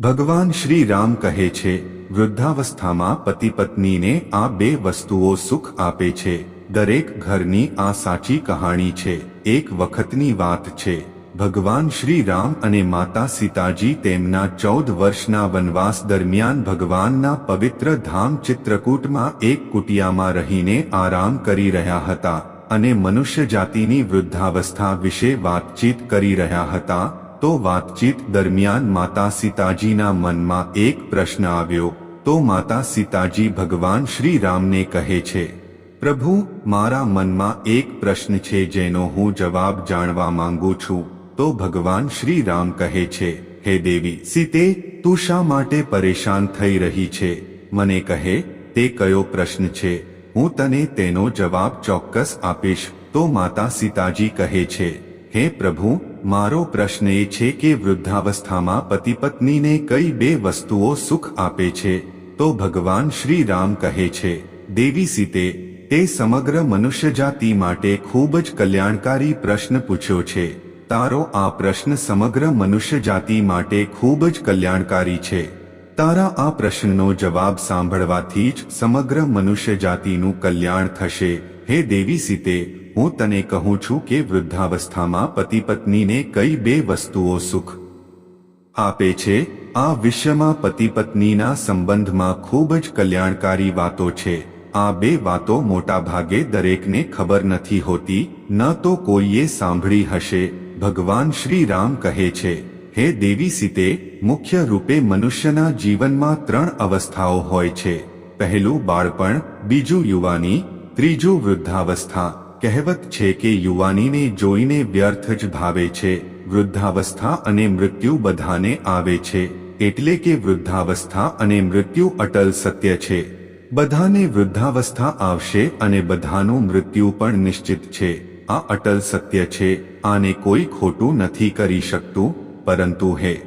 ભગવાન શ્રી રામ કહે છે, વૃદ્ધાવસ્થામાં પતિ પત્નીને આ બે વસ્તુઓ સુખ આપે છે. દરેક ઘરની આ સાચી કહાણી છે. એક વખતની વાત છે. ભગવાન શ્રી રામ અને માતા સીતાજી તેમના ચૌદ વર્ષના વનવાસ દરમિયાન ભગવાનના પવિત્ર ધામ ચિત્રકૂટમાં એક કુટિયામાં રહીને આરામ કરી રહ્યા હતા અને મનુષ્ય જાતિની વૃદ્ધાવસ્થા વિશે વાતચીત કરી રહ્યા હતા. તો વાતચીત દરમિયાન માતા સીતાજીના મનમાં એક પ્રશ્ન આવ્યો, તો માતા સીતાજી ભગવાન શ્રી રામને કહે છે, પ્રભુ, મારા મનમાં એક પ્રશ્ન છે જેનો હું જવાબ જાણવા માંગુ છું. તો ભગવાન શ્રી રામ કહે છે, હે દેવી, સીતે, તું શા માટે પરેશાન થઈ રહી છે? મને કહે, તે કયો પ્રશ્ન છે? હું તને તેનો જવાબ ચોક્કસ આપીશ. તો માતા સીતાજી કહે છે, હે પ્રભુ મારો પ્રશ્ન એ છે કે વૃદ્ધાવસ્થામાં પતિ પત્નીને કઈ બે વસ્તુઓ સુખ આપે છે? તો ભગવાન શ્રી રામ કહે છે, દેવી સીતે, તે સમગ્ર મનુષ્યજાતિ માટે ખૂબ જ કલ્યાણકારી પ્રશ્ન પૂછ્યો છે. તારો આ પ્રશ્ન સમગ્ર મનુષ્યજાતિ માટે ખૂબ જ કલ્યાણકારી છે. તારા આ પ્રશ્નનો જવાબ સાંભળવાથી જ સમગ્ર મનુષ્યજાતિનું કલ્યાણ થશે. હે દેવી સીતે હું તને કહું છું કે વૃદ્ધાવસ્થામાં પતિ પત્નીને કઈ બે વસ્તુઓ સુખ આપે છે? આ વિશ્વમાં પતિ પત્નીના સંબંધમાં ખૂબ જ કલ્યાણકારી વાતો છે. આ બે વાતો મોટા ભાગે દરેકને ખબર નથી હોતી, ન તો કોઈએ સાંભળી હશે. ભગવાન શ્રી રામ કહે છે, હે દેવી સીતે, મુખ્ય રૂપે મનુષ્યના જીવનમાં ત્રણ અવસ્થાઓ હોય છે. પહેલું બાળપણ, બીજું યુવાની, ત્રીજું વૃદ્ધાવસ્થા. કહેવત છે કે યુવાનીને જોઈને વ્યર્થ જ ભાવે છે, વૃદ્ધાવસ્થા અને મૃત્યુ બધાને આવે છે, એટલે કે વૃદ્ધાવસ્થા અને મૃત્યુ અટલ સત્ય છે. બધાને વૃદ્ધાવસ્થા આવશે અને બધાનું મૃત્યુ પણ નિશ્ચિત છે. આ અટલ સત્ય છે, આને કોઈ ખોટું નથી કરી શકતું, પરંતુ હે.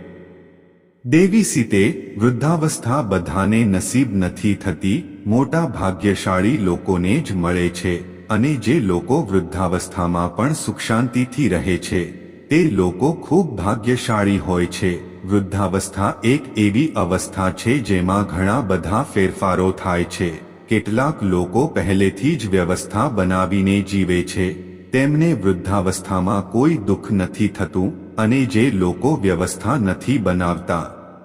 દેવી સીતે, વૃદ્ધાવસ્થા બધાને નસીબ નથી થતી, મોટા ભાગ્યશાળી લોકોને જ મળે છે. અને જે લોકો વૃદ્ધાવસ્થામાં પણ સુખ શાંતિથી રહે છે, તે લોકો ખૂબ ભાગ્યશાળી હોય છે. વૃદ્ધાવસ્થા એક એવી અવસ્થા છે જેમાં ઘણા બધા ફેરફારો થાય છે. કેટલાક લોકો પહેલેથી જ વ્યવસ્થા બનાવીને જીવે છે. તેમને વૃદ્ધાવસ્થામાં કોઈ દુઃખ નથી થતું અને જે લોકો વ્યવસ્થા નથી બનાવતા,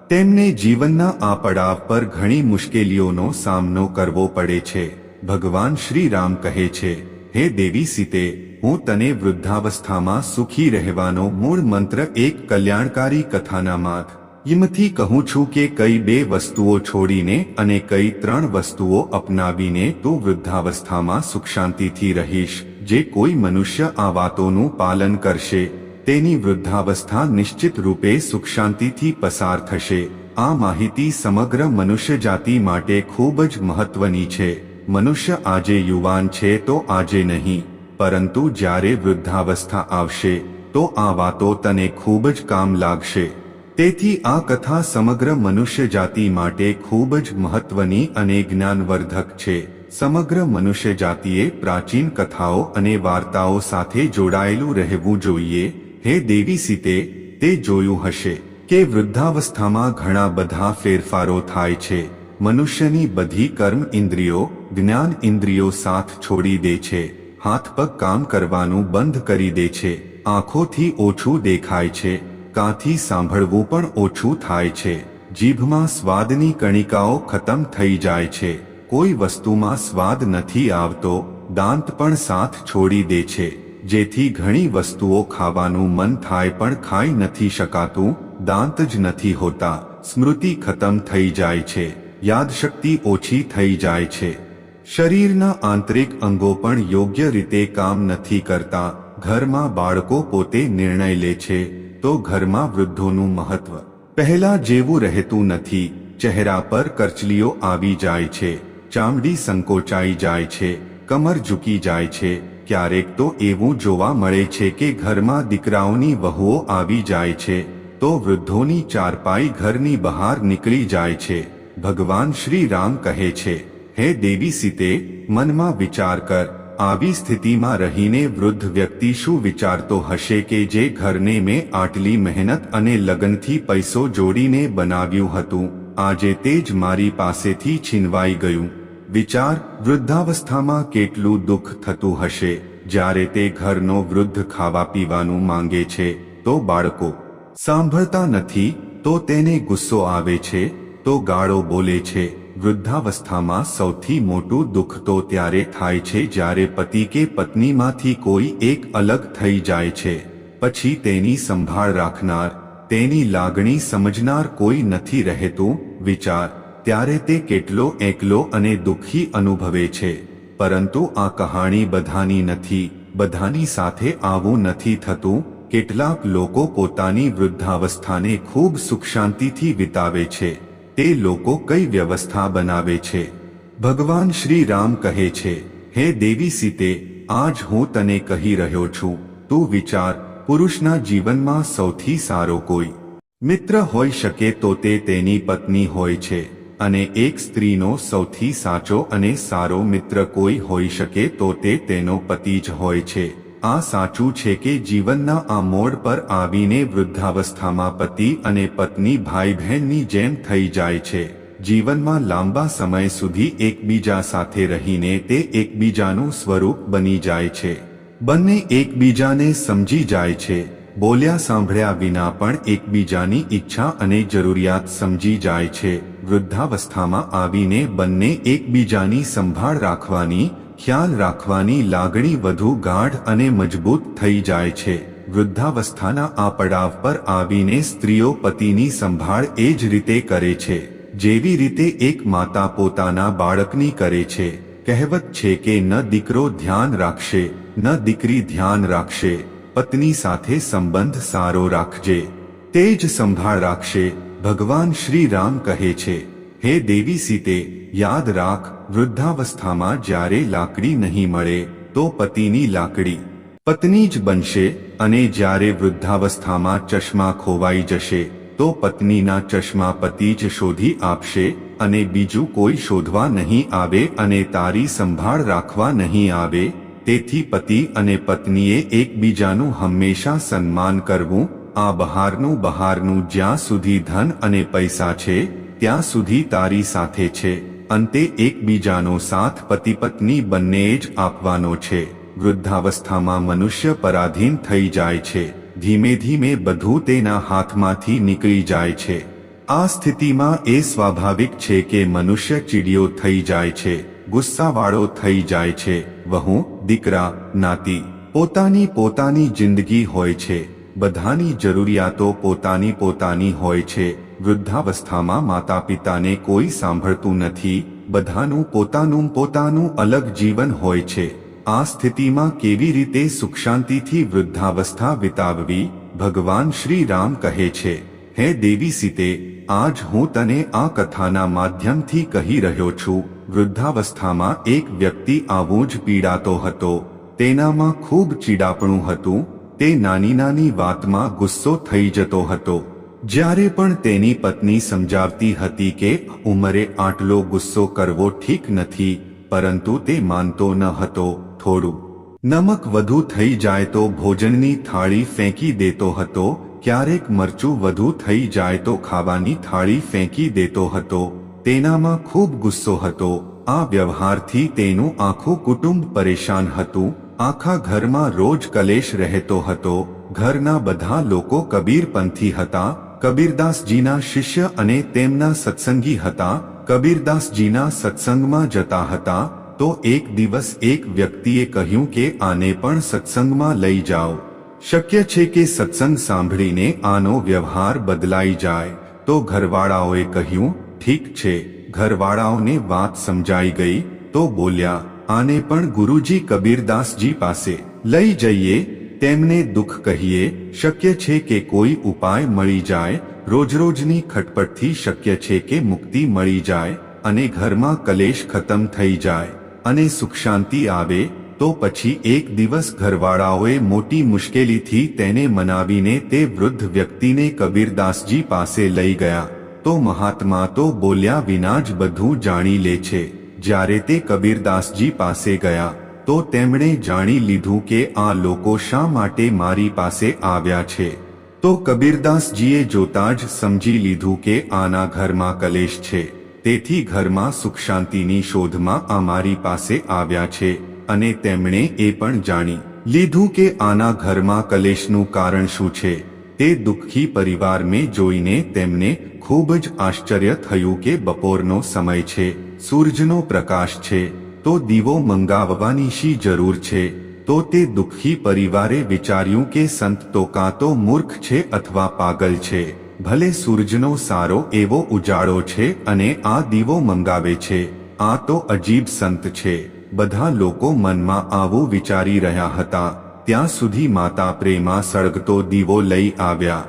તેમને જીવનના આ પડાવ પર ઘણી મુશ્કેલીઓનો સામનો કરવો પડે છે. ભગવાન શ્રી રામ કહે છે, હે દેવી સીતે, હું તને વૃદ્ધાવસ્થામાં સુખી રહેવાનો મૂળ મંત્ર એક કલ્યાણકારી કથાના માર્ગ હિમથી કહું છું કે કઈ બે વસ્તુઓ છોડીને અને કઈ ત્રણ વસ્તુઓ અપનાવીને તું વૃદ્ધાવસ્થામાં સુખ શાંતિથી રહીશ, જે કોઈ મનુષ્ય આ વાતોનું પાલન કરશે, તેની વૃદ્ધાવસ્થા નિશ્ચિત રૂપે સુખ શાંતિથી પસાર થશે. આ માહિતી સમગ્ર મનુષ્ય જાતિ માટે ખૂબ જ મહત્વની છે. મનુષ્ય આજે યુવાન છે તો આજે નહીં, પરંતુ જ્યારે વૃદ્ધાવસ્થા આવશે, તો આ વાતો તને ખૂબ જ કામ લાગશે. તેથી આ કથા સમગ્ર મનુષ્ય જાતિ માટે ખૂબ જ મહત્વની અને જ્ઞાનવર્ધક છે. સમગ્ર મનુષ્ય જાતિએ પ્રાચીન કથાઓ અને વાર્તાઓ સાથે જોડાયેલું રહેવું જોઈએ. હે દેવી સીતે, તે જોયું હશે કે વૃદ્ધાવસ્થામાં ઘણા બધા ફેરફારો થાય છે. મનુષ્યની બધી કર્મ ઇન્દ્રિયો, જ્ઞાન ઇન્દ્રિયો સાથ છોડી દે છે, હાથ પગ કામ કરવાનું બંધ કરી દે છે, આંખોથી ઓછું દેખાય છે, કાંથી સાંભળવું પણ ઓછું થાય છે, જીભમાં સ્વાદની કણિકાઓ ખતમ થઈ જાય છે, કોઈ વસ્તુમાં સ્વાદ નથી આવતો, દાંત પણ સાથ છોડી દે છે, જેથી ઘણી વસ્તુઓ ખાવાનું મન થાય પણ ખાઈ નથી શકાતું, દાંત જ નથી હોતા, સ્મૃતિ ખતમ થઈ જાય છે. યાદશક્તિ ઓછી થઈ જાય છે. શરીરના આંતરિક અંગો પણ યોગ્ય રીતે કામ નથી કરતા. ઘરમાં બાળકો પોતે નિર્ણય લે છે, તો ઘરમાં વૃદ્ધોનું મહત્વ. પહેલા જેવું રહેતું નથી. ચહેરા પર કરચલીઓ આવી જાય છે. ચામડી સંકોચાઈ જાય છે. કમર ઝૂકી જાય છે. ક્યારેક તો એવું જોવા મળે છે કે ઘરમાં દીકરાઓની વહુઓ આવી જાય છે, તો વૃદ્ધોની ચારપાઈ ઘરની બહાર નીકળી જાય છે. ભગવાન શ્રી રામ કહે છે, હે દેવી સીતે, મનમાં વિચાર કર, આવી સ્થિતિમાં રહીને વૃદ્ધ વ્યક્તિ શું વિચારતો હશે કે જે ઘરને મેં આટલી મહેનત અને લગનથી પૈસો જોડીને બનાવ્યું હતું, આજે તે જ મારી પાસેથી છીનવાઈ ગયું. વિચાર, વૃદ્ધાવસ્થામાં કેટલું દુઃખ થતું હશે, જ્યારે તે ઘરનો વૃદ્ધ ખાવા પીવાનું માંગે છે, તો બાળકો, સાંભળતા નથી, તો તેને ગુસ્સો આવે છે તો ગાળો બોલે છે. વૃદ્ધાવસ્થામાં સૌથી મોટું દુઃખ તો ત્યારે થાય છે જ્યારે પતિ કે પત્નીમાંથી કોઈ એક અલગ થઈ જાય છે. પછી તેની સંભાળ રાખનાર, તેની લાગણી સમજનાર કોઈ નથી રહેતું, વિચાર, ત્યારે તે કેટલો એકલો અને દુઃખી અનુભવે છે. પરંતુ આ કહાણી બધાની નથી, બધાની સાથે આવું નથી થતું. કેટલાક લોકો પોતાની વૃદ્ધાવસ્થાને ખૂબ સુખ શાંતિથી વિતાવે છે. તે લોકો કઈ વ્યવસ્થા બનાવે છે? ભગવાન શ્રી રામ કહે છે, હે દેવી સીતે, આજ હું તને કહી રહ્યો છું, તું વિચાર, પુરુષના જીવનમાં સૌથી સારો કોઈ મિત્ર હોઈ શકે તો તે તેની પત્ની હોય છે, અને એક સ્ત્રીનો સૌથી સાચો અને સારો મિત્ર કોઈ હોઈ શકે તો તે તેનો પતિ જ હોય છે. આ સાચું છે કે જીવનના આ મોડ પર આવીને વૃદ્ધાવસ્થામાં પતિ અને પત્ની ભાઈ બહેનની જેમ થઈ જાય છે. જીવનમાં લાંબા સમય સુધી એકબીજા સાથે રહીને તે એકબીજાનું સ્વરૂપ બની જાય છે. બંને એકબીજાને સમજી જાય છે. બોલ્યા સાંભળ્યા વિના પણ એકબીજાની ઈચ્છા અને જરૂરિયાત સમજી જાય છે. વૃદ્ધાવસ્થામાં આવીને બંને એકબીજાની સંભાળ રાખવાની ખ્યાલ રાખવાની લાગણી વધુ ગાઢ અને મજબૂત થઈ જાય છે. વૃદ્ધાવસ્થાના આ પડાવ પર આવીને સ્ત્રીઓ પતિની સંભાળ એ જ રીતે કરે છે. જેવી રીતે એક માતા પોતાના બાળકની કરે છે. કહેવત છે કે ન દીકરો ધ્યાન રાખશે, ન દીકરી ધ્યાન રાખશે, પત્ની સાથે સંબંધ સારો રાખજે. તે જ સંભાળ રાખશે, ભગવાન શ્રી રામ કહે છે. હે દેવી સીતે યાદ રાખ, વૃદ્ધાવસ્થામાં જ્યારે લાકડી નહીં મળે, તો પતિની લાકડી પત્ની જ બનશે અને જ્યારે વૃદ્ધાવસ્થામાં ચશ્મા ખોવાઈ જશે, તો પત્નીના ચશ્મા પતિ જ શોધી આપશે અને બીજું કોઈ શોધવા નહીં આવે અને તારી સંભાળ રાખવા નહીં આવે, તેથી પતિ અને પત્નીએ એકબીજાનું હંમેશા સન્માન કરવું, આ બહારનું બહારનું જ્યાં સુધી ધન અને પૈસા છે, ત્યાં સુધી તારી સાથે છે. અંતે એકબીજાનો સાથ પતિ પત્ની બંને જ આપવાનો છે. વૃદ્ધાવસ્થામાં મનુષ્ય પરાધીન થઈ જાય છે. ધીમે ધીમે બધું તેના હાથમાંથી નીકળી જાય છે. આ સ્થિતિમાં એ સ્વાભાવિક છે કે મનુષ્ય ચીડિયો થઈ જાય છે. ગુસ્સાવાળો થઈ જાય છે. વહુ, દીકરા, નાતી, પોતાની પોતાની જિંદગી હોય છે. બધાની જરૂરિયાતો પોતાની પોતાની હોય છે. વૃદ્ધાવસ્થામાં માતા પિતાને કોઈ સાંભળતું નથી. બધાનું પોતાનું પોતાનું અલગ જીવન હોય છે. આ સ્થિતિમાં કેવી રીતે સુખ શાંતિથી વૃદ્ધાવસ્થા વિતાવવી? ભગવાન શ્રી રામ કહે છે, હે દેવી સીતે, આજ હું તને આ કથાના માધ્યમથી કહી રહ્યો છું. વૃદ્ધાવસ્થામાં એક વ્યક્તિ આવું જ પીડાતો હતો. તેનામાં ખૂબ ચીડાપણું હતું. તે નાની નાની વાતમાં ગુસ્સો થઈ જતો હતો. જ્યારે પણ તેની પત્ની સમજાવતી હતી કે ઉંમરે આટલો ગુસ્સો કરવો ઠીક નથી, પરંતુ તે માનતો ન હતો, થોડું નમક વધુ થઈ જાય તો ભોજનની થાળી ફેંકી દેતો હતો, ક્યારેક મરચું વધુ થઈ જાય તો ખાવાની થાળી ફેંકી દેતો હતો, તેનામાં ખૂબ ગુસ્સો હતો, આ વ્યવહારથી તેનું આખું કુટુંબ પરેશાન હતું, આખા ઘરમાં રોજ કલેશ રહેતો હતો, ઘરના બધા લોકો કબીરપંથી હતા કબીરદાસજીના શિષ્ય અને તેમના સત્સંગી હતા, કબીરદાસજીના સત્સંગમાં જતા હતા, તો એક દિવસ એક વ્યક્તિએ કહ્યું કે આને પણ સત્સંગમાં લઈ જાઓ. શક્ય છે કે સત્સંગ સાંભળીને આનો વ્યવહાર બદલાઈ જાય. તો ઘરવાળાઓએ કહ્યું, ઠીક છે. ઘરવાળાઓને વાત સમજાઈ ગઈ, તો બોલ્યા, આને પણ ગુરુજી કબીરદાસજી પાસે લઈ જઈએ. તેમને દુઃખ કહીએ, શક્ય છે કે કોઈ ઉપાય મળી જાય, રોજરોજની ખટપટથી શક્ય છે કે મુક્તિ મળી જાય, અને ઘરમાં કલેશ ખતમ થઈ જાય, અને સુખ શાંતિ આવે, તો પછી એક દિવસ ઘરવાળાઓએ મોટી મુશ્કેલીથી તેને મનાવીને તે વૃદ્ધ વ્યક્તિને કબીરદાસજી પાસે લઈ ગયા. તો મહાત્મા તો બોલ્યા વિના જ બધું જાણી લે છે. જ્યારે તે કબીરદાસજી પાસે ગયા તો તેમણે જાણી લીધું કે આ લોકો શા માટે મારી પાસે આવ્યા છે. તો કબીરદાસજીએ જોતા જ સમજી લીધું કે આના ઘરમાં કલેશ છે. તેથી ઘરમાં સુખ શાંતિની શોધમાં મારી પાસે આવ્યા છે અને તેમણે એ પણ જાણી લીધું કે આના ઘરમાં કલેશનું કારણ શું છે. તે દુઃખી પરિવાર મેં જોઈને તેમને ખૂબ જ આશ્ચર્ય થયું કે બપોરનો સમય છે, સૂરજનો પ્રકાશ છે. તો દીવો મંગાવવાની જરૂર છે, તો તે દુઃખી પરિવારે વિચાર્યું કે સંત તો કાં તો મૂર્ખ છે અથવા પાગલ છે, ભલે સૂરજનો સારો એવો ઉજાળો છે અને આ દીવો મંગાવે છે, આ તો અજીબ સંત છે, બધા લોકો મનમાં આવું વિચારી રહ્યા હતા, ત્યાં સુધી માતા પ્રેમા સળગતો દીવો લઈ આવ્યા.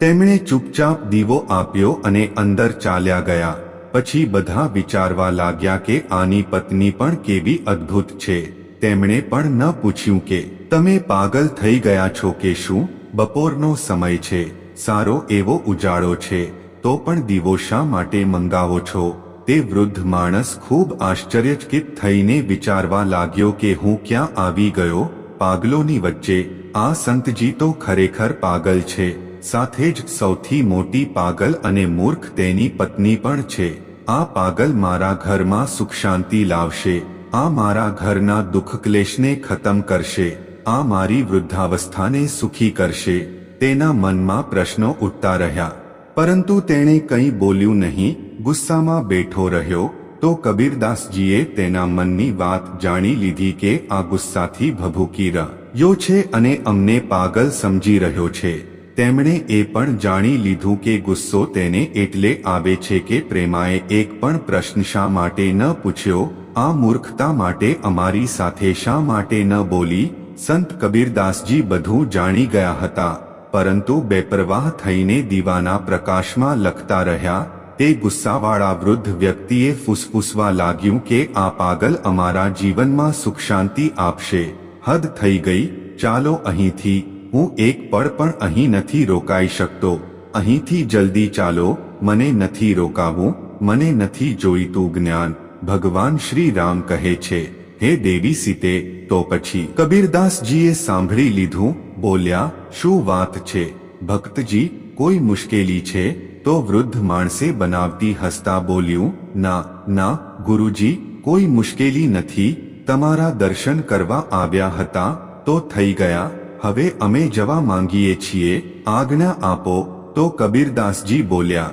તેમણે ચૂપચાપ દીવો આપ્યો અને અંદર ચાલ્યા ગયા. પછી બધા વિચારવા લાગ્યા કે આની પત્ની પણ કેવી અદ્ભુત છે. તેમણે પણ ન પૂછ્યું કે, તમે પાગલ થઈ ગયા છો કે શું? બપોરનો સમય છે. સારો એવો ઉજાળો છે. તો પણ દીવો શા માટે મંગાવો છો? તે વૃદ્ધ માણસ ખૂબ આશ્ચર્યચકિત થઈને વિચારવા લાગ્યો કે, હું ક્યાં આવી ગયો? પાગલોની વચ્ચે આ સંતજી તો ખરેખર પાગલ છે. સાથે જ સૌથી મોટી પાગલ અને મૂર્ખ તેની પત્ની પણ છે. આ પાગલ મારા ઘરમાં સુખ શાંતિ લાવશે. આ મારા ઘરના દુઃખ ક્લેશને ખતમ કરશે. આ મારી વૃદ્ધાવસ્થાને સુખી કરશે. તેના મનમાં પ્રશ્નો ઉઠતા રહ્યા. પરંતુ તેણે કંઈ બોલ્યું નહીં, ગુસ્સામાં બેઠો રહ્યો, તો કબીરદાસજીએ તેના મનની વાત જાણી લીધી કે આ ગુસ્સાથી ભભૂકી રહ્યો છે અને અમને પાગલ સમજી રહ્યો છે. તેમણે એ પણ જાણી લીધું કે ગુસ્સો તેને એટલે આવે છે કે પ્રેમાએ એક પણ પ્રશ્ન શા માટે ન પૂછ્યો, આ મૂર્ખતા માટે અમારી સાથે શા માટે ન બોલી, સંત કબીરદાસજી બધું જાણી ગયા હતા, પરંતુ બેપરવાહ થઈને દીવાના પ્રકાશમાં લખતા રહ્યા, તે ગુસ્સાવાળા વૃદ્ધ વ્યક્તિએ ફૂસફૂસવા લાગ્યું કે આ પાગલ અમારા જીવનમાં સુખ શાંતિ આપશે, હદ થઈ ગઈ, ચાલો અહીંથી હું એક પળ પણ અહીં નથી રોકાઈ શકતો. અહીંથી જલ્દી ચાલો, મને નથી રોકાવું, મને નથી જોઈતું જ્ઞાન. ભગવાન શ્રી રામ કહે છે, હે દેવી સીતે, તો પછી? કબીરદાસજીએ સાંભળી લીધું, બોલ્યા, શું વાત છે? ભક્તજી, કોઈ મુશ્કેલી છે? તો વૃદ્ધ માણસે બનાવતી હસતા બોલ્યું, ના ના, ગુરુજી, કોઈ મુશ્કેલી નથી. તમારા દર્શન કરવા આવ્યા હતા, તો થઈ ગયા. હવે અમે જવા માંગીએ છીએ, આજ્ઞા આપો, તો કબીરદાસજી બોલ્યા.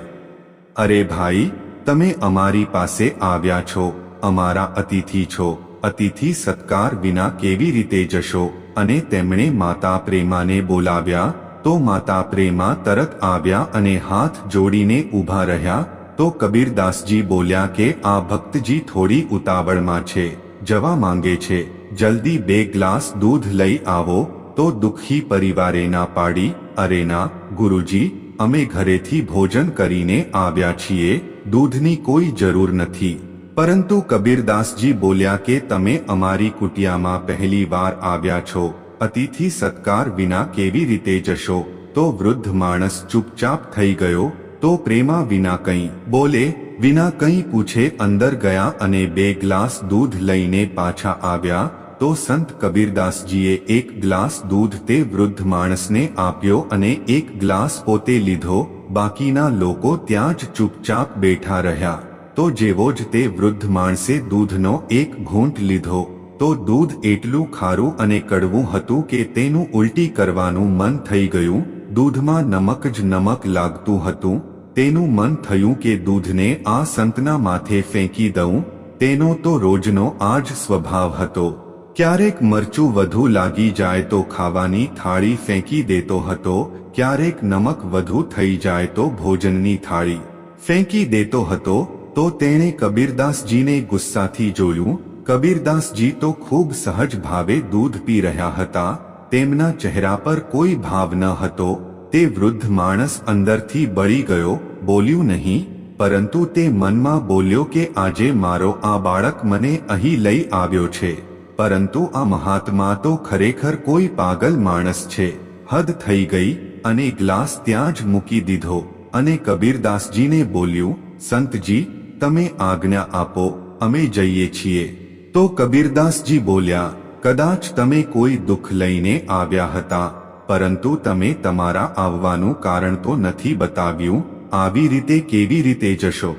અરે ભાઈ, તમે અમારી પાસે આવ્યા છો, અમારા અતિથિ છો, અતિથિ સત્કાર વિના કેવી રીતે જશો? અને તેમણે માતા પ્રેમાને બોલાવ્યા, તો માતા પ્રેમા તરત આવ્યા અને હાથ જોડીને ઊભા રહ્યા, તો કબીરદાસજી બોલ્યા કે આ ભક્તજી થોડી ઉતાવળમાં છે, જવા માંગે છે, જલ્દી બે ગ્લાસ દૂધ લઈ આવો તો દુઃખી પરિવારે ના પાડી અરે ના ગુરુજી, અમે ઘરેથી ભોજન કરીને આવ્યા છીએ, દૂધની કોઈ જરૂર નથી. પરંતુ કબીરદાસજી બોલ્યા કે તમે અમારી કુટિયામાં પહેલી વાર આવ્યા છો, અતિથિ સત્કાર વિના કેવી રીતે જશો? તો વૃદ્ધ માણસ ચૂપચાપ થઈ ગયો, તો પ્રેમા વિના કંઈ, બોલે, વિના કંઈ પૂછે, અંદર ગયા અને બે ગ્લાસ દૂધ લઈને પાછા આવ્યા તો સંત કબીરદાસજીએ એક ગ્લાસ દૂધ તે વૃદ્ધ માણસને આપ્યો અને એક ગ્લાસ પોતે લીધો, બાકીના લોકો ત્યાં જ ચૂપચાપ બેઠા રહ્યા. તો જેવો જ તે વૃદ્ધ માણસે દૂધનો એક ઘૂંટ લીધો, તો દૂધ એટલું ખારું અને કડવું હતું કે તેનું ઉલટી કરવાનું મન થઈ ગયું, દૂધમાં નમક જ નમક લાગતું હતું, તેનું મન થયું કે દૂધને આ સંતના માથે ફેંકી દઉં, તેનો તો રોજનો આ જ સ્વભાવ હતો. ક્યારેક મરચું વધુ લાગી જાય તો ખાવાની થાળી ફેંકી દેતો હતો, ક્યારેક નમક વધુ થઈ જાય તો ભોજનની થાળી ફેંકી દેતો હતો, તો તેણે કબીરદાસજીને ગુસ્સાથી જોયું, કબીરદાસજી તો ખૂબ સહજ ભાવે દૂધ પી રહ્યા હતા, તેમના ચહેરા પર કોઈ ભાવ ન હતો, તે વૃદ્ધ માણસ અંદરથી બળી ગયો, બોલ્યું નહીં, પરંતુ તે મનમાં બોલ્યો કે આજે મારો આ બાળક મને અહીં લઈ આવ્યો છે. પરંતુ આ મહાત્મા તો ખરેખર કોઈ પાગલ માણસ છે. હદ થઈ ગઈ અને ગ્લાસ ત્યાં જ મૂકી દીધો અને કબીરદાસજીને બોલ્યું, સંતજી, તમે આજ્ઞા આપો, અમે જઈએ છીએ. તો કબીરદાસજી બોલ્યા, કદાચ તમે કોઈ દુઃખ લઈને આવ્યા હતા, પરંતુ તમે તમારા આવવાનું કારણ તો નથી બતાવ્યું, આવી રીતે કેવી રીતે જશો?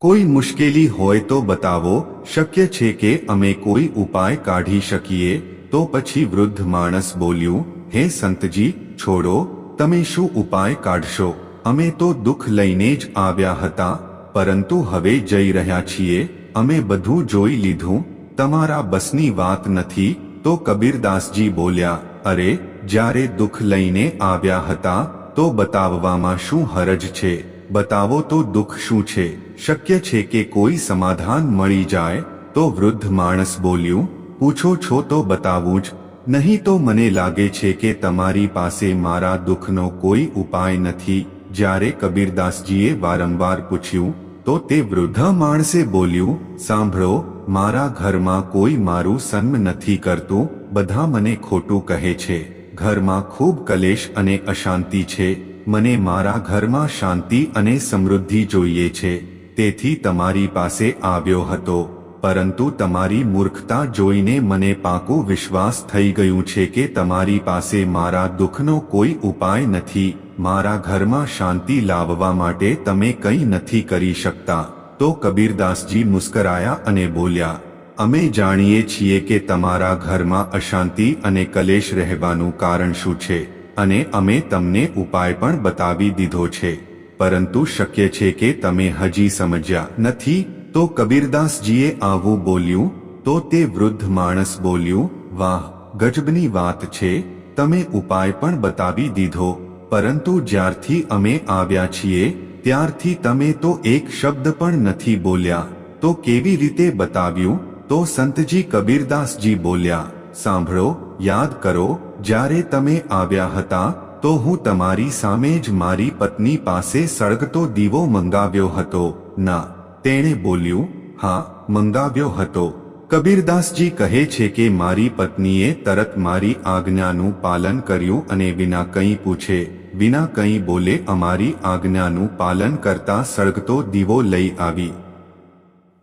કોઈ મુશ્કેલી હોય તો બતાવો, શક્ય છે કે અમે કોઈ ઉપાય કાઢી શકીએ? તો પછી વૃદ્ધ માણસ બોલ્યું, હે સંતજી, છોડો, તમે શું ઉપાય કાઢશો? અમે તો દુઃખ લઈને જ આવ્યા હતા, પરંતુ હવે જઈ રહ્યા છીએ, અમે બધું જોઈ લીધું, તમારા બસની વાત નથી. તો કબીરદાસજી બોલ્યા, અરે, જ્યારે દુઃખ લઈને આવ્યા હતા, તો બતાવવામાં શું હરજ છે? બતાવો તો દુઃખ શું છે? શક્ય છે કે કોઈ સમાધાન મળી જાય? તો વૃદ્ધ માણસ બોલ્યું, પૂછો છો તો બતાવું જ. નહીં તો મને લાગે છે કે તમારી પાસે મારા દુઃખનો કોઈ ઉપાય નથી. જ્યારે કબીરદાસજીએ વારંવાર પૂછ્યું, તો તે વૃદ્ધ માણસે બોલ્યું, સાંભળો, મારા ઘરમાં કોઈ મારું સન્મ નથી કરતું. બધા મને ખોટું કહે છે. ઘરમાં ખૂબ કલેશ અને અશાંતિ છે. મને મારા ઘરમાં શાંતિ અને સમૃદ્ધિ જોઈએ છે, તેથી તમારી પાસે આવ્યો હતો, પરંતુ તમારી મૂર્ખતા જોઈને મને પાકો વિશ્વાસ થઈ ગયું છે કે તમારી પાસે મારા દુઃખનો કોઈ ઉપાય નથી, મારા ઘરમાં શાંતિ લાવવા માટે તમે કંઈ નથી કરી શકતા, તો કબીરદાસજી મુસ્કરાયા અને બોલ્યા, અમે જાણીએ છીએ કે તમારા ઘરમાં અશાંતિ અને કલેશ રહેવાનું કારણ શું છે? અને અમે તમને ઉપાય પણ બતાવી દીધો છે. પરંતુ શક્ય છે કે તમે હજી સમજ્યા નથી, તો કબીરદાસજીએ આવું બોલ્યું, તો તે વૃદ્ધ માણસ બોલ્યું, વાહ, ગજબની વાત છે, તમે ઉપાય પણ બતાવી દીધો. પરંતુ જ્યારથી અમે આવ્યા છીએ, ત્યારથી તમે તો એક શબ્દ પણ નથી બોલ્યા. તો કેવી રીતે બતાવ્યું? તો સંતજી કબીરદાસજી બોલ્યા, સાંભળો, યાદ કરો જ્યારે તમે આવ્યા હતા, તો હું તમારી સામે જ મારી પત્ની પાસે સળગતો દીવો મંગાવ્યો હતો. ના, તેણે બોલ્યું, હા, મંગાવ્યો હતો. કબીરદાસજી કહે છે કે મારી પત્નીએ તરત મારી આજ્ઞાનું પાલન કર્યું અને વિના કંઈ પૂછે, વિના કંઈ બોલે અમારી આજ્ઞાનું પાલન કરતા સળગતો દીવો લઈ આવી.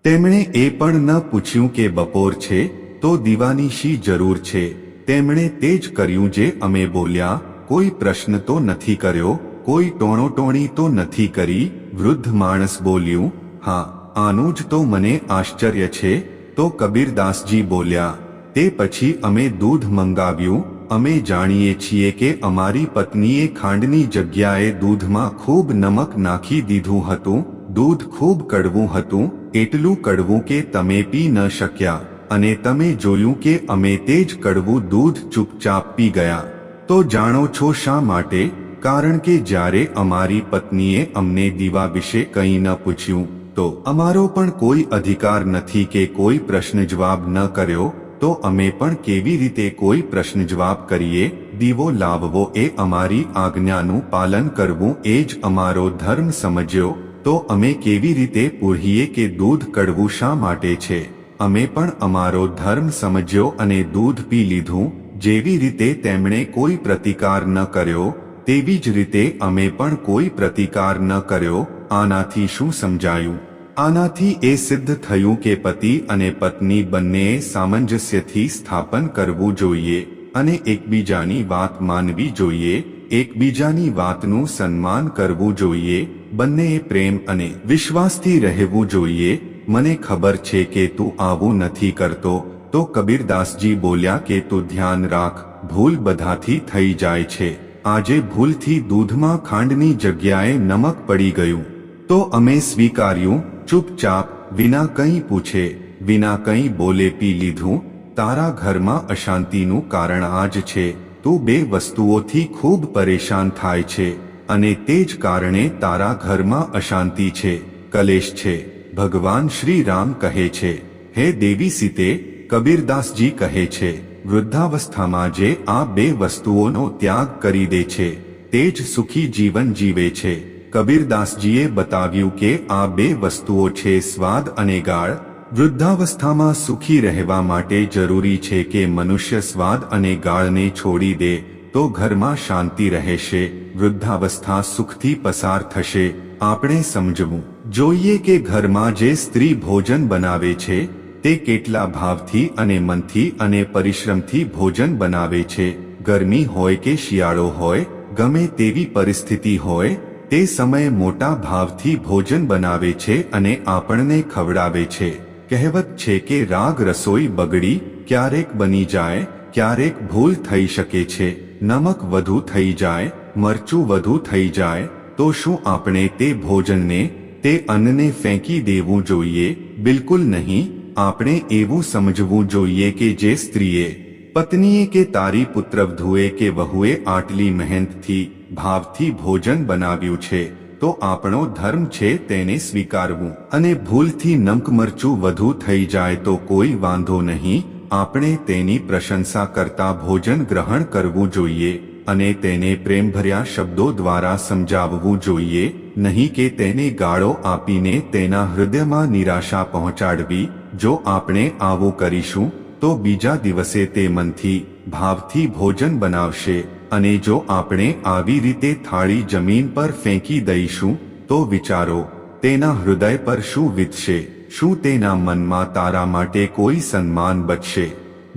તેમણે એ પણ ન પૂછ્યું કે બપોર છે, તો દીવાની શી જરૂર છે? તેમણે તે જ કર્યું જે અમે બોલ્યા, કોઈ પ્રશ્ન તો નથી કર્યો, કોઈ ટોણોટોણી તો નથી કરી, વૃદ્ધ માણસ બોલ્યું, હા, આનું જ તો મને આશ્ચર્ય છે. તો કબીરદાસજી બોલ્યા, તે પછી અમે દૂધ મંગાવ્યું, અમે જાણીએ છીએ કે અમારી પત્નીએ ખાંડની જગ્યાએ દૂધમાં ખૂબ નમક નાખી દીધું હતું, દૂધ ખૂબ કડવું હતું, એટલું કડવું કે તમે પી ન શક્યા. અને તમે જોયું કે અમે તે જ કડવું દૂધ ચૂપચાપ પી ગયા. તો જાણો છો શા માટે? કારણ કે જ્યારે અમારી પત્નીએ અમને દીવા વિશે કંઈ ન પૂછ્યું, તો અમારો પણ કોઈ અધિકાર નથી કે કોઈ પ્રશ્ન જવાબ ન કર્યો, તો અમે પણ કેવી રીતે કોઈ પ્રશ્ન જવાબ કરીએ? દીવો લાવવો એ અમારી આજ્ઞાનું પાલન કરવું એ જ અમારો ધર્મ સમજ્યો, તો અમે કેવી રીતે પૂરીએ કે દૂધ કડવું શા માટે છે? અમે પણ અમારો ધર્મ સમજ્યો અને દૂધ પી લીધું, જેવી રીતે તેમણે કોઈ પ્રતિકાર ન કર્યો, તેવી જ રીતે અમે પણ કોઈ પ્રતિકાર ન કર્યો, આનાથી શું સમજાયું? આનાથી એ સિદ્ધ થયું કે પતિ અને પત્ની બંનેએ સામંજસ્યથી સ્થાપન કરવું જોઈએ અને એકબીજાની વાત માનવી જોઈએ, એકબીજાની વાતનું સન્માન કરવું જોઈએ, બંનેએ પ્રેમ અને વિશ્વાસથી રહેવું જોઈએ મને ખબર છે કે તું આવું નથી કરતો. તો કબીરદાસજી બોલ્યા કે, તું ધ્યાન રાખ, ભૂલ બધાથી થઈ જાય છે. આજે ભૂલથી દૂધમાં ખાંડની જગ્યાએ નમક પડી ગયું. તો અમે સ્વીકાર્યું, ચૂપચાપ, વિના કંઈ પૂછે, વિના કંઈ બોલે પી લીધું. તારા ઘરમાં અશાંતિનું કારણ આ જ છે. તું બે વસ્તુઓથી ખૂબ પરેશાન થાય છે. અને તે જ કારણે તારા ઘરમાં અશાંતિ છે, કલેશ છે. ભગવાન શ્રી રામ કહે છે, હે દેવી સીતે, કબીરદાસજી કહે છે, વૃદ્ધાવસ્થામાં જે આ બે વસ્તુઓનો ત્યાગ કરી દે છે, તે જ સુખી જીવન જીવે છે. કબીરદાસજીએ બતાવ્યું કે આ બે વસ્તુઓ છે સ્વાદ અને ગાળ. વૃદ્ધાવસ્થામાં સુખી રહેવા માટે જરૂરી છે કે મનુષ્ય સ્વાદ અને ગાળને છોડી દે, તો ઘરમાં શાંતિ રહેશે, વૃદ્ધાવસ્થા સુખથી પસાર થશે. આપણે સમજવું. જોઈએ કે ઘરમાં જે સ્ત્રી ભોજન બનાવે છે, તે કેટલા ભાવથી અને મનથી અને પરિશ્રમથી ભોજન બનાવે છે. ગરમી હોય કે શિયાળો હોય, ગમે તેવી પરિસ્થિતિ હોય, તે સમયે મોટા ભાવથી ભોજન બનાવે છે અને આપણને ખવડાવે છે. કહેવત છે કે રાગ રસોઈ બગડી, ક્યારેક બની જાય, ક્યારેક ભૂલ થઈ શકે છે. નમક વધુ થઈ જાય, મરચું વધુ થઈ જાય, તો શું આપણે તે ભોજનને તે અન્નને ફેંકી દેવું જોઈએ. બિલકુલ નહીં. આપણે એવું સમજવું જોઈએ કે જે સ્ત્રીએ પત્નીએ કે તારી પુત્રવધુએ કે વહુએ આટલી મહેનતથી, ભાવથી ભોજન બનાવ્યું છે, તો આપણો ધર્મ છે તેને સ્વીકારવું. અને ભૂલથી નમક મરચું વધુ થઈ જાય તો કોઈ વાંધો નહીં. આપણે તેની પ્રશંસા કરતા ભોજન ગ્રહણ કરવું જોઈએ. અને તેને પ્રેમભર્યા શબ્દો દ્વારા સમજાવવું જોઈએ, નહીં કે તેને ગાળો આપીને તેના હૃદયમાં નિરાશા પહોંચાડવી. જો આપણે આવું કરીશું, તો બીજા દિવસે તે મનથી, ભાવથી ભોજન બનાવશે અને જો આપણે આવી રીતે થાળી જમીન પર ફેંકી દઈશું, તો વિચારો, તેના હૃદય પર શું વીતશે, શું તેના મનમાં તારા માટે કોઈ સન્માન બચશે?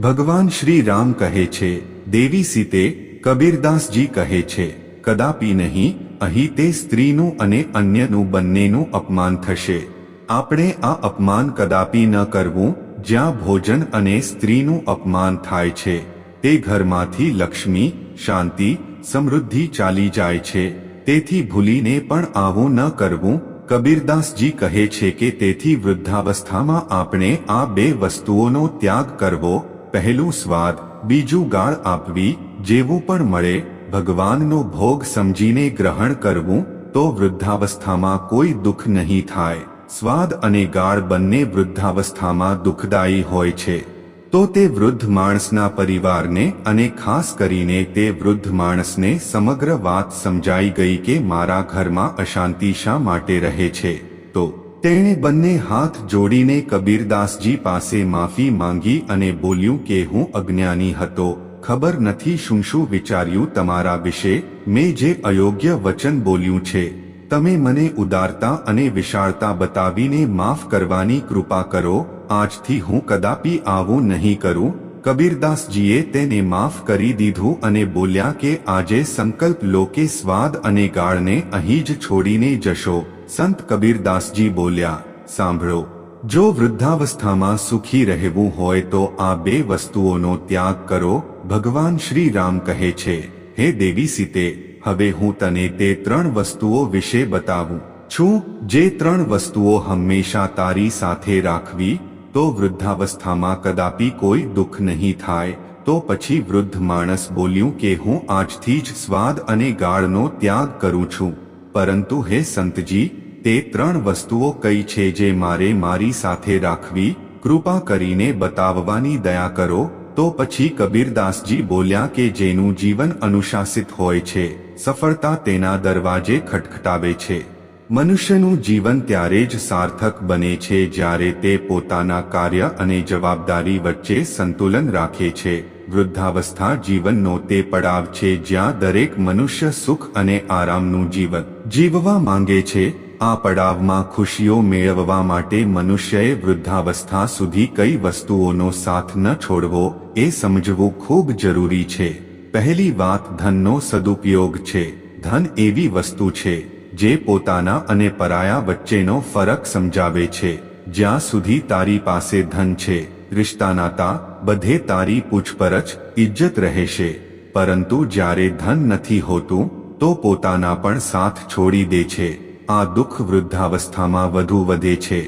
ભગવાન શ્રી રામ કહે છે, દેવી સીતે કબીરદાસજી કહે છે, કદાપી નહીં, અહીં તે સ્ત્રીનું અને અન્યનું બંનેનું અપમાન થશે. આપણે આ અપમાન કદાપી ન કરવું, જ્યાં ભોજન અને સ્ત્રીનું અપમાન થાય છે. તે ઘરમાંથી લક્ષ્મી, શાંતિ, સમૃદ્ધિ ચાલી જાય છે. તેથી ભૂલીને પણ આવું ન કરવું. કબીરદાસજી કહે છે કે તેથી વૃદ્ધાવસ્થામાં આપણે આ બે વસ્તુઓનો ત્યાગ કરવો, પહેલું સ્વાદ, બીજું ગાળ આપવી જેવું પણ મળે, ભગવાનનો ભોગ સમજીને ગ્રહણ કરવું, તો વૃદ્ધાવસ્થામાં કોઈ દુઃખ નહીં થાય. સ્વાદ અને ગાળ બંને વૃદ્ધાવસ્થામાં દુઃખદાયી હોય છે. તો તે વૃદ્ધ માણસના પરિવારને અને ખાસ કરીને તે વૃદ્ધ માણસને સમગ્ર વાત સમજાઈ ગઈ કે મારા ઘરમાં અશાંતિ શા માટે રહે છે? તો તેણે બંને હાથ જોડીને કબીરદાસજી પાસે માફી માંગી અને બોલ્યું કે હું અજ્ઞાની હતો ખબર નથી શું શું વિચાર્યું તમારા વિશે? મેં જે અયોગ્ય વચન બોલ્યું છે, તમે મને ઉદારતા અને વિશાળતા બતાવીને માફ કરવાની કૃપા કરો. આજથી હું કદાપી આવું નહીં કરું. કબીરદાસજીએ તેને માફ કરી દીધું અને બોલ્યા કે, આજે સંકલ્પ લો કે સ્વાદ અને ગાળને અહીં જ છોડીને જશો. સંત કબીરદાસજી બોલ્યા, સાંભળો, જો વૃદ્ધાવસ્થામાં સુખી રહેવું હોય તો આ બે વસ્તુઓનો ત્યાગ કરો. ભગવાન શ્રી રામ કહે છે, હે દેવી સીતે, હવે હું તને તે ત્રણ વસ્તુઓ વિશે બતાવું. છું, જે ત્રણ વસ્તુઓ હંમેશા તારી સાથે રાખવી, તો વૃદ્ધાવસ્થામાં કદાપી કોઈ દુઃખ નહીં થાય, તો પછી વૃદ્ધ માણસ બોલ્યું કે હું આજથી જ સ્વાદ અને ગાળનો ત્યાગ કરું છું. પરંતુ હે સંતજી, તે ત્રણ વસ્તુઓ કઈ છે જે મારે મારી સાથે રાખવી? કૃપા કરીને બતાવવાની દયા કરો તો પછી કબીરદાસજી બોલ્યા કે જેનું જીવન અનુશાસિત હોય છે, સફળતા તેના દરવાજે ખટખટાવે છે. મનુષ્યનું જીવન ત્યારે જ સાર્થક બને છે જ્યારે તે પોતાના કાર્ય અને જવાબદારી વચ્ચે સંતુલન રાખે છે. વૃદ્ધાવસ્થા જીવનનો તે પડાવ છે જ્યાં દરેક મનુષ્ય સુખ અને આરામનું જીવન જીવવા માંગે છે. આ પડાવમાં ખુશીઓ મેળવવા માટે મનુષ્યએ વૃદ્ધાવસ્થા સુધી કઈ વસ્તુઓનો સાથ ન છોડવો એ સમજવું ખૂબ જરૂરી છે. પહેલી વાત, ધનનો સદુપયોગ છે. ધન એવી વસ્તુ છે, જે પોતાના અને પરાયા વચ્ચેનો ફરક સમજાવે છે. જ્યાં સુધી તારી પાસે ધન છે રિશ્તા નાતા બધે તારી પૂછપરછ, ઇજ્જત રહેશે. પરંતુ જ્યારે ધન નથી હોતું, તો પોતાના પણ સાથ છોડી દે છે. આ દુઃખ વૃદ્ધાવસ્થામાં વધુ વધે છે.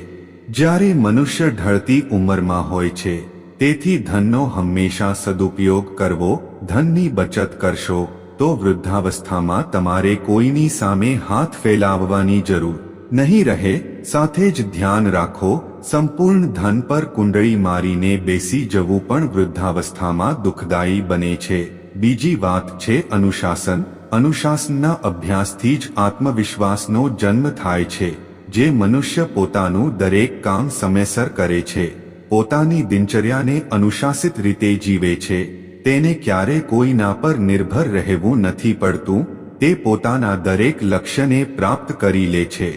જ્યારે મનુષ્ય ઢળતી ઉંમરમાં હોય છે, તેથી ધનનો હંમેશા સદુપયોગ કરવો, ધનની બચત કરશો, તો વૃદ્ધાવસ્થામાં તમારે કોઈની સામે હાથ ફેલાવવાની જરૂર નહીં રહે. સાથે જ ધ્યાન રાખો, સંપૂર્ણ ધન પર કુંડળી મારીને બેસી જવું પણ વૃદ્ધાવસ્થામાં દુઃખદાયી બને છે. બીજી વાત છે અનુશાસન. અનુશાસનના અભ્યાસથી જ આત્મવિશ્વાસનો જન્મ થાય છે, જે મનુષ્ય પોતાનું દરેક કામ સમયસર કરે છે, પોતાની દિનચર્યાને અનુશાસિત રીતે જીવે છે, તેને ક્યારે કોઈના પર નિર્ભર રહેવું નથી પડતું, તે પોતાના દરેક લક્ષ્યને પ્રાપ્ત કરી લે છે.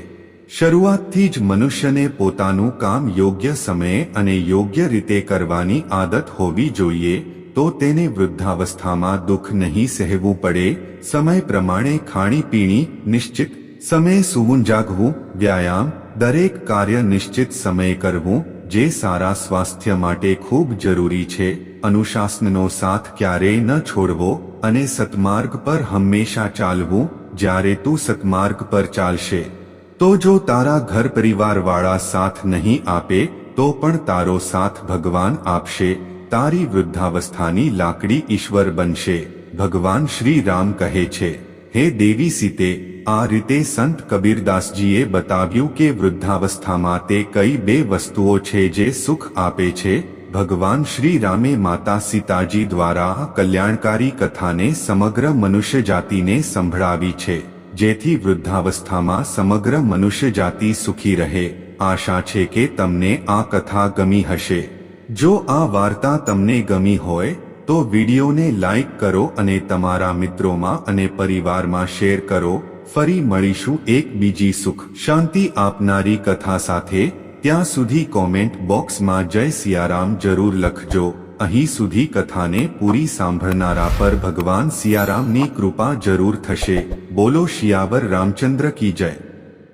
શરૂઆતથી જ મનુષ્યને પોતાનું કામ યોગ્ય સમયે અને યોગ્ય રીતે કરવાની આદત હોવી જોઈએ તો તેને વૃદ્ધાવસ્થામાં દુઃખ નહીં સહેવું પડે સમય પ્રમાણે ખાણીપીણી નિશ્ચિત સમયે સૂવું જાગવું વ્યાયામ દરેક કાર્ય નિશ્ચિત સમયે કરવું જે સારા સ્વાસ્થ્ય માટે ખૂબ જરૂરી છે અનુશાસનનો સાથ ક્યારેય ન છોડવો અને સતમાર્ગ પર હંમેશા ચાલવું જ્યારે તું સતમાર્ગ પર ચાલશે તો જો તારા ઘર પરિવારવાળા સાથ નહીં આપે તો પણ તારો સાથ ભગવાન આપશે તારી વૃદ્ધાવસ્થાની લાકડી ઈશ્વર બનશે ભગવાન શ્રી રામ કહે છે હે દેવી સીતે આ રીતે સંત કબીરદાસજીએ બતાવ્યું કે વૃદ્ધાવસ્થામાં તે કઈ બે વસ્તુઓ છે જે સુખ આપે છે ભગવાન શ્રી રામે માતા સીતાજી દ્વારા આ કલ્યાણકારી કથાને સમગ્ર મનુષ્ય જાતિને સંભળાવી છે જેથી વૃદ્ધાવસ્થામાં સમગ્ર મનુષ્ય જાતિ સુખી રહે આશા છે કે તમને આ કથા ગમી હશે જો આ વાર્તા તમને ગમી હોય, તો વિડીયોને લાઈક કરો અને તમારા મિત્રોમાં અને પરિવારમાં શેર કરો. ફરી મળીશું એક બીજી સુખ શાંતિ આપનારી કથા સાથે. ત્યાં સુધી કોમેન્ટ બોક્સમાં જય સિયારામ જરૂર લખજો. અહીં સુધી કથાને પૂરી સાંભળનારા પર ભગવાન સિયારામની કૃપા જરૂર થશે. બોલો શિયાવર રામચંદ્ર કી જય.